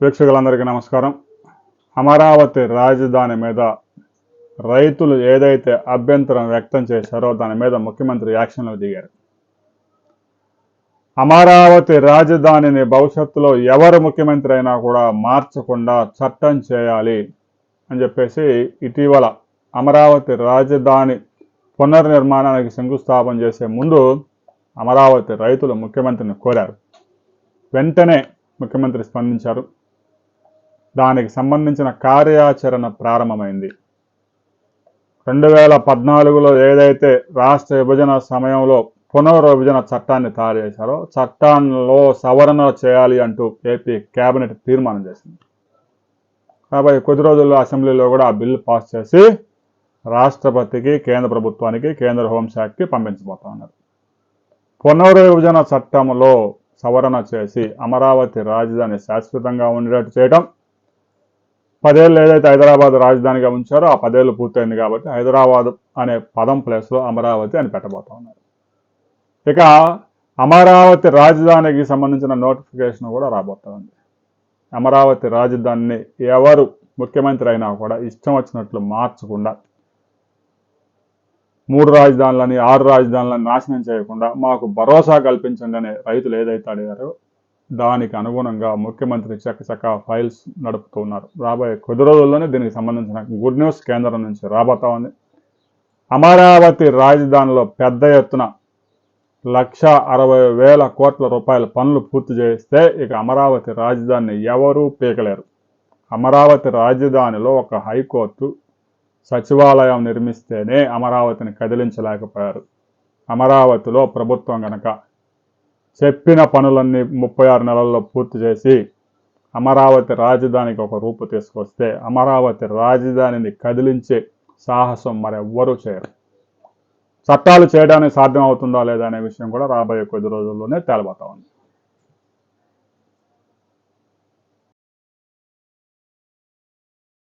ప్రేక్షకులందరికీ నమస్కారం. అమరావతి రాజధాని మీద రైతులు ఏదైతే అభ్యంతరం వ్యక్తం చేశారో దాని మీద ముఖ్యమంత్రి యాక్షన్లో దిగారు. అమరావతి రాజధానిని భవిష్యత్తులో ఎవరు ముఖ్యమంత్రి అయినా కూడా మార్చకుండా చట్టం చేయాలి అని చెప్పేసి ఇటీవల అమరావతి రాజధాని పునర్నిర్మాణానికి శంకుస్థాపన చేసే ముందు అమరావతి రైతులు ముఖ్యమంత్రిని కోరారు. వెంటనే ముఖ్యమంత్రి స్పందించారు. దానికి సంబంధించిన కార్యాచరణ ప్రారంభమైంది. రెండు వేల పద్నాలుగులో ఏదైతే రాష్ట్ర విభజన సమయంలో పునర్విభజన చట్టాన్ని తయారు చేశారో చట్టాల్లో సవరణ చేయాలి అంటూ ఏపీ కేబినెట్ తీర్మానం చేసింది. కాబట్టి కొద్ది రోజుల్లో అసెంబ్లీలో కూడా ఆ బిల్లు పాస్ చేసి రాష్ట్రపతికి కేంద్ర ప్రభుత్వానికి కేంద్ర హోంశాఖకి పంపించబోతా ఉన్నారు. పునర్విభజన చట్టంలో సవరణ చేసి అమరావతి రాజధాని శాశ్వతంగా ఉండేటట్టు చేయడం పదేళ్ళు ఏదైతే హైదరాబాద్ రాజధానిగా ఉంచారో ఆ పదేళ్ళు పూర్తయింది కాబట్టి హైదరాబాద్ అనే పదం ప్లేస్లో అమరావతి అని పెట్టబోతా ఉన్నారు. ఇక అమరావతి రాజధానికి సంబంధించిన నోటిఫికేషన్ కూడా రాబోతుంది అమరావతి రాజధానిని ఎవరు ముఖ్యమంత్రి అయినా కూడా ఇష్టం వచ్చినట్లు మార్చకుండా మూడు రాజధానులని ఆరు రాజధానులను నాశనం చేయకుండా మాకు భరోసా కల్పించండి అనే రైతులు ఏదైతే అడిగారో దానికి అనుగుణంగా ముఖ్యమంత్రి చక్కచక్క ఫైల్స్ నడుపుతున్నారు. రాబోయే కొద్ది రోజుల్లోనే దీనికి సంబంధించిన గుడ్ న్యూస్ కేంద్రం నుంచి రాబోతా ఉంది. అమరావతి రాజధానిలో పెద్ద ఎత్తున లక్ష అరవై వేల కోట్ల రూపాయల పనులు పూర్తి చేస్తే ఇక అమరావతి రాజధానిని ఎవరూ పీకలేరు. అమరావతి రాజధానిలో ఒక హైకోర్టు సచివాలయం నిర్మిస్తేనే అమరావతిని కదిలించలేకపోయారు. అమరావతిలో ప్రభుత్వం గనక చెప్పిన పనులన్నీ ముప్పై ఆరు నెలల్లో పూర్తి చేసి అమరావతి రాజధానికి ఒక రూపు తీసుకొస్తే అమరావతి రాజధానిని కదిలించే సాహసం మరెవ్వరూ చేయరు. చట్టాలు చేయడానికి సాధ్యం అవుతుందా లేదా అనే విషయం కూడా రాబోయే కొద్ది రోజుల్లోనే తేలబోతా ఉంది.